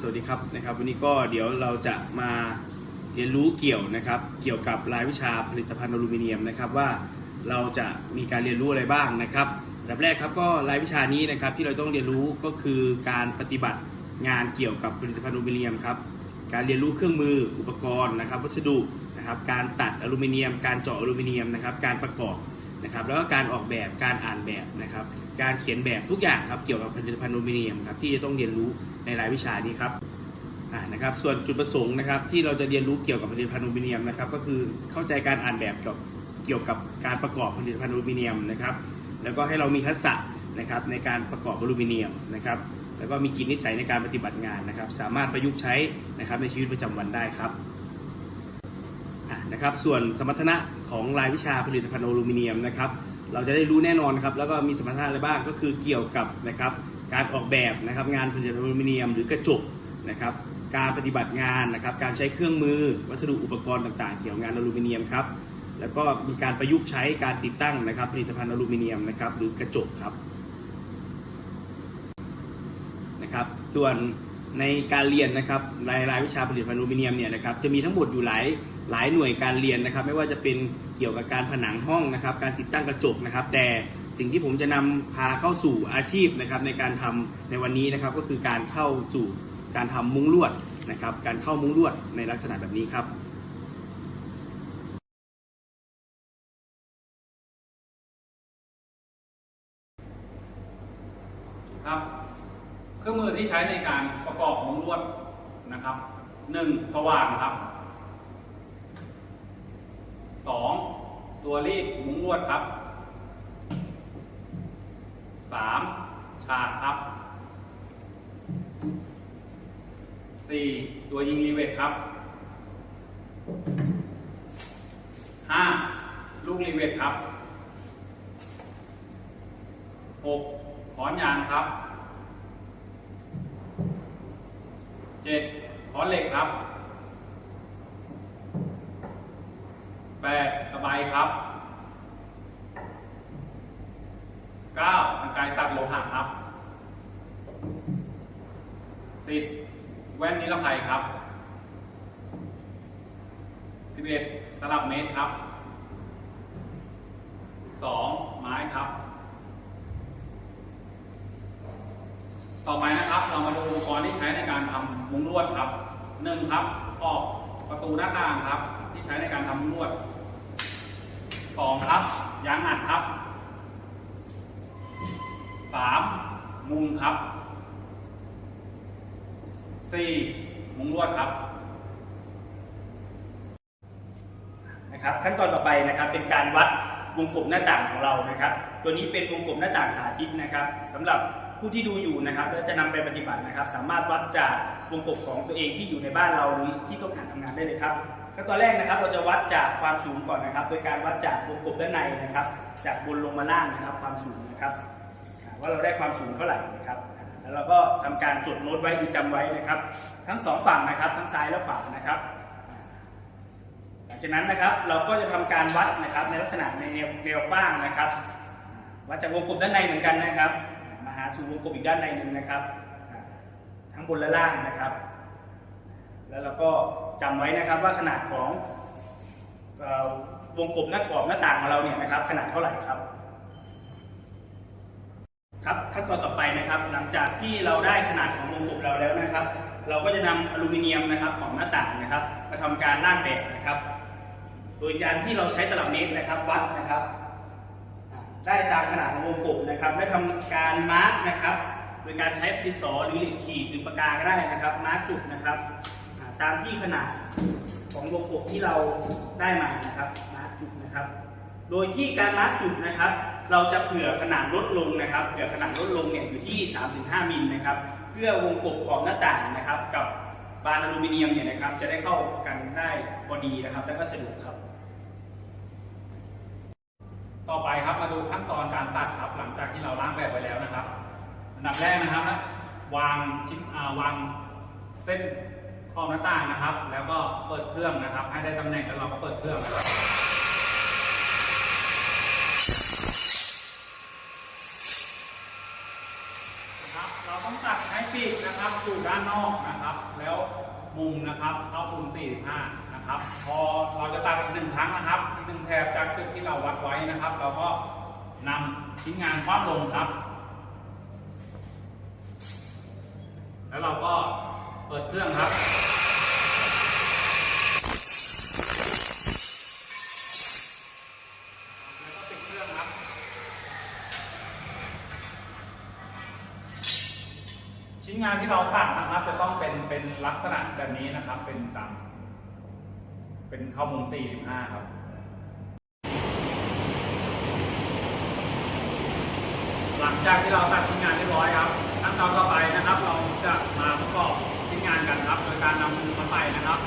สวัสดีครับนะครับ วันนี้ก็เดี๋ยวเราจะมาเรียนรู้เกี่ยวนะครับ เกี่ยวกับรายวิชาผลิตภัณฑ์อลูมิเนียมนะครับว่าเราจะมีการเรียนรู้อะไรบ้างนะครับอันดับแรกครับก็รายวิชานี้นะครับที่เราต้องเรียนรู้ก็คือการปฏิบัติงานเกี่ยวกับผลิตภัณฑ์อลูมิเนียมครับการเรียนรู้เครื่องมืออุปกรณ์นะครับ วัสดุนะครับ การตัดอลูมิเนียม การเจาะอลูมิเนียมนะครับ การประกอบ นะครับแล้วก็การออกแบบการอ่านแบบนะครับ การเขียนแบบทุกอย่างครับเกี่ยวกับผลิตภัณฑ์อลูมิเนียมครับที่จะต้องเรียนรู้ในรายวิชานี้ครับอ่านะครับส่วนจุดประสงค์นะครับที่เราจะเรียนรู้เกี่ยวกับผลิตภัณฑ์อลูมิเนียมนะครับก็คือเข้าใจการอ่านแบบกับเกี่ยวกับการประกอบผลิตภัณฑ์อลูมิเนียมนะครับแล้วก็ให้เรามีทักษะนะครับในการประกอบอลูมิเนียมนะครับแล้วก็มีกิจนิสัยในการปฏิบัติงานนะครับ สามารถประยุกต์ใช้นะครับในชีวิตประจำวันได้ครับ นะครับ ส่วนสมรรถนะของรายวิชาผลิตภัณฑ์อลูมิเนียมนะครับ เราจะได้รู้แน่นอนครับ แล้วก็มีสมรรถนะอะไรบ้างก็คือเกี่ยวกับนะครับ การออกแบบนะครับงานผลิตภัณฑ์อลูมิเนียม หรือกระจกนะครับ การปฏิบัติงานนะครับ การใช้เครื่องมือ วัสดุอุปกรณ์ต่างๆ เกี่ยวกับงานอลูมิเนียมครับ แล้วก็มีการประยุกต์ใช้การติดตั้งนะครับ ผลิตภัณฑ์อลูมิเนียมนะครับ หรือกระจกครับนะครับ ส่วนในการเรียนนะครับรายรายวิชาผลิตภัณฑ์อลูมิเนียมเนี่ยนะครับจะมีทั้งหมดอยู่หลาย หลายหน่วยการเรียนนะครับ ไม่ว่าจะเป็นเกี่ยวกับการผนังห้องนะครับ การติดตั้งกระจกนะครับ แต่สิ่งที่ผมจะนำพาเข้าสู่อาชีพนะครับ ในการทำในวันนี้นะครับ ก็คือการเข้าสู่การทำมุ้งลวดนะครับ การเข้ามุ้งลวดในลักษณะแบบนี้ครับครับเครื่องมือที่ใช้ในการประกอบมุ้งลวดนะครับหนึ่งสว่านครับ สองตัวรีดมุ้งลวดครับสามฉากครับสี่ตัวยิงรีเวทครับห้าลูกรีเวทครับหกขอนยางครับเจ็ดขอนเหล็กครับ แปดตะไบครับเก้าทางกายตัดโลหะครับสิบแว่นนิรภัยครับสิบเอ็ดตลับเมตรครับสองไม้ครับ ต่อไปนะครับ เรามาดูอุปกรณ์ที่ใช้ในการทำมุ้งลวดครับหนึ่งครับออกประตูหน้าต่างครับ ที่ใช้ในการทำมุ้งลวด สองครับยางอัดครับสามมุงครับสี่มุงลวดครับนะครับ ขั้นตอนต่อไปนะครับเป็นการวัดวงกลมหน้าต่างของเรานะครับ ตัวนี้เป็นวงกลมหน้าต่างสาธิตนะครับสำหรับ ผู้ที่ดูอยู่นะครับและจะนำไปปฏิบัตินะครับ สามารถวัดจากวงกลมของตัวเองที่อยู่ในบ้านเราหรือที่ต้องการทำงานได้เลยครับขั้นตอนแรกนะครับเราจะวัดจากความสูงก่อนนะครับ โดยการวัดจากวงกลมด้านในนะครับ จากบนลงมาล่างนะครับ ความสูงนะครับ ว่าเราได้ความสูงเท่าไหร่นะครับ แล้วเราก็ทำการจดโน้ตไว้หรือจำไว้นะครับ ทั้งสองฝั่งนะครับ ทั้งซ้ายและขวานะครับหลังจากนั้นนะครับเราก็จะทำการวัดนะครับในลักษณะในแนวแนวกว้างนะครับวัดจากวงกลมด้านในเหมือนกันนะครับ หาสู่วงกลมอีกด้านในหนึ่งนะครับ ทั้งบนและล่างนะครับ แล้วเราก็จำไว้นะครับว่าขนาดของวงกลมหน้ากรอบหน้าต่างของเราเนี่ยนะครับ ขนาดเท่าไหร่ครับ ครับขั้นตอนต่อไปนะครับ หลังจากที่เราได้ขนาดของวงกลมเราแล้วนะครับ เราก็จะนำอลูมิเนียมนะครับของหน้าต่างนะครับมาทำการร่างแบบนะครับ โดยการที่เราใช้ตลับเมตรนะครับวัดนะครับ ได้ตามขนาดของวงกลมนะครับ ได้ทำการมาร์กนะครับ โดยการใช้ดินสอหรือเหล็กขีดหรือปากกาก็ได้นะครับ มาร์กจุดนะครับตามที่ขนาดของวงกลมที่เราได้มานะครับ มาร์กจุดนะครับ โดยที่การมาร์กจุดนะครับ เราจะเผื่อขนาดลดลงนะครับ เผื่อขนาดลดลงเนี่ยอยู่ที่ 3-5มิลนะครับ เพื่อวงกบของหน้าต่างนะครับ กับบานอลูมิเนียมเนี่ยนะครับ จะได้เข้ากันได้พอดีนะครับ และก็สะดวกครับ ต่อไปครับมาดูขั้นตอนการตัดครับ หลังจากที่เราล้างแบบไปแล้วนะครับอันดับแรกนะครับนะวางชิ้นอาวางเส้นขอบหน้าต่างนะครับ แล้วก็เปิดเครื่องนะครับ ให้ได้ตำแหน่งแล้วเราก็เปิดเครื่องนะครับเราต้องตัดให้ปีกนะครับสู่ด้านนอกนะครับ แล้วมุมนะครับเข้ามุม45นะครับ พอเราจะตัดหนึ่งครั้งนะครับ หนึ่งแถบจากจุดที่เราวัดไว้นะครับ เราก็นำชิ้นงานคว้าลงครับ แล้วเราก็เปิดเครื่องครับแล้วก็ปิดเครื่องครับชิ้นงานที่เราตัดนะครับ จะต้องเป็นเป็นลักษณะแบบนี้นะครับ เป็นสามเป็นเข้ามุม45ครับ หลังจากที่เราตัดชิ้นงานเรียบร้อยครับขั้นตอนต่อไปนะครับ เราจะมาประกอบชิ้นงานกันครับ โดยการนำมือมาใส่นะครับ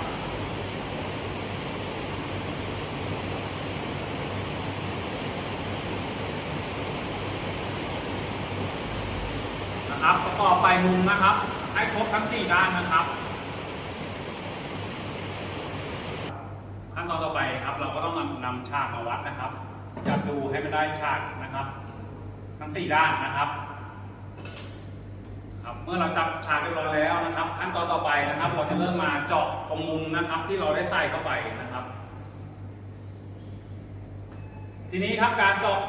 นะครับประกอบไปมุมนะครับ ให้ครบทั้งสี่ด้านนะครับขั้นตอนต่อไปครับ เราก็ต้องนำนำฉากมาวัดนะครับจับดูให้มันได้ฉากนะครับ ทั้งสี่ด้านนะครับครับ เมื่อเราจับฉากเรียบร้อยแล้วนะครับ ขั้นตอนต่อไปนะครับ เราจะเริ่มมาเจาะตรงมุมนะครับ ที่เราได้ใส่เข้าไปนะครับ ทีนี้ครับการเจาะ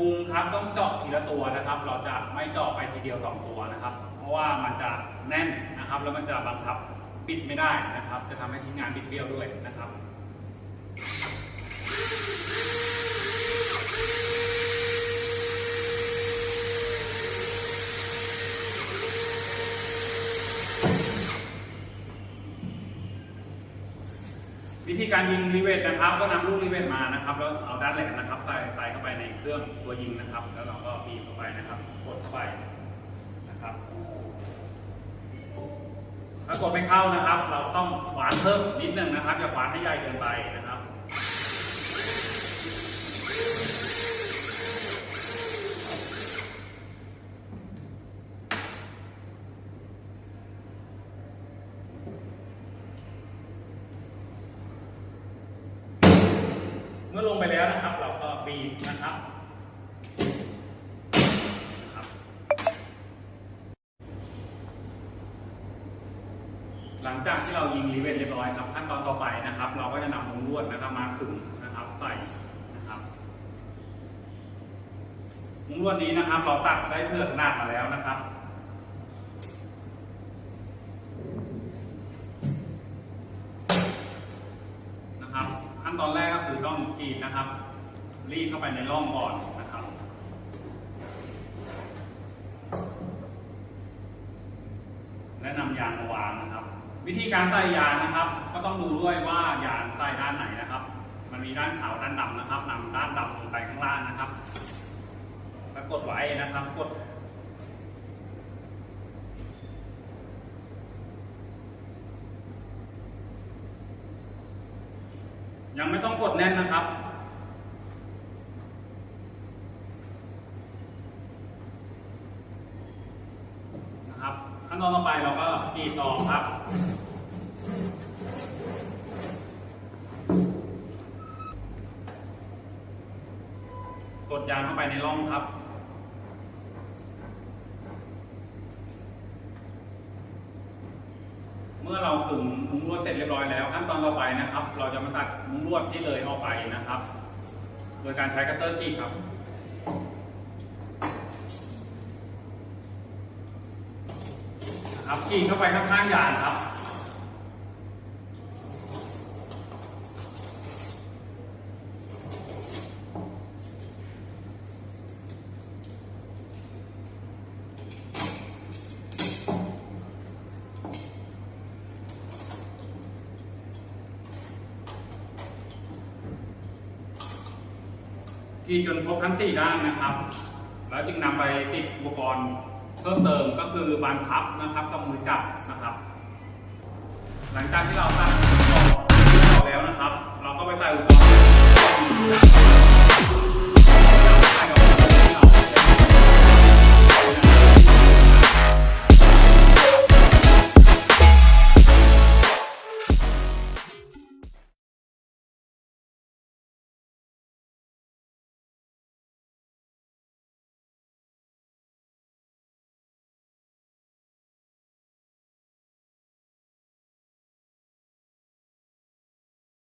มุมครับต้องเจาะทีละตัวนะครับ เราจะไม่เจาะไปทีเดียวสองตัวนะครับ เพราะว่ามันจะแน่นนะครับ แล้วมันจะบังคับปิดไม่ได้นะครับ จะทำให้ชิ้นงานบิดเบี้ยวด้วยนะครับวิ ธีการยิงรีเวทนะครับก็นำลูกรีเวทมานะครับ แล้วเอาด้านแหลมนะครับใส่ใส่เข้าไปในเครื่องตัวยิงนะครับ แล้วเราก็บีบเข้าไปนะครับกดเข้าไปนะครับถ้ากดไม่เข้านะครับ เราต้องหวานเพิ่มนิดนึงนะครับอย่าหวานให้ใหญ่เกินไปนะครับ เมื่อลงไปแล้วนะครับ เราก็บีบนะครับนะครับ หลังจากที่เรายิงรีเวนเรียบร้อยครับขั้นตอนต่อไปนะครับ เราก็จะนำมุ้งลวดนะครับมาขึงนะครับใส่นะครับมุ้งลวดนี้นะครับ เราตัดได้เพื่อขนาดมาแล้วนะครับนะครับ ขั้นตอนแรกก็คือต้องกรีดนะครับ รีดเข้าไปในร่องก่อนนะครับ และนำยางมาวางนะครับ วิธีการใส่ยางนะครับ ก็ต้องดูด้วยว่ายางใส่ด้านไหนนะครับ มันมีด้านขาวด้านดำนะครับนำด้านดำลงไปข้างล่างนะครับแล้วกดไว้นะครับกดยังไม่ต้องกดแน่นนะครับ นะครับ ขั้นตอนต่อไปเราก็กรีดออกครับกดยางเข้าไปในร่องครับ เมื่อเราขึงมุ้งลวดเสร็จเรียบร้อยแล้ว ขั้นตอนต่อไปนะครับ เราจะมาตัดมุ้งลวดที่เลยออกไปนะครับ โดยการใช้คัตเตอร์กรีดครับนะ ครับกีดเข้าไปข้างๆยางครับกีจนครบทั้งสี่ด้านนะครับ แล้วจึงนำไปติดอุปกรณ์ เพิ่มเติมก็คือบานพับนะครับกับมือจับนะครับ หลังจากที่เราตั้งอุปกรณ์แล้วนะครับ เราก็ไปใส่อุปกรณ์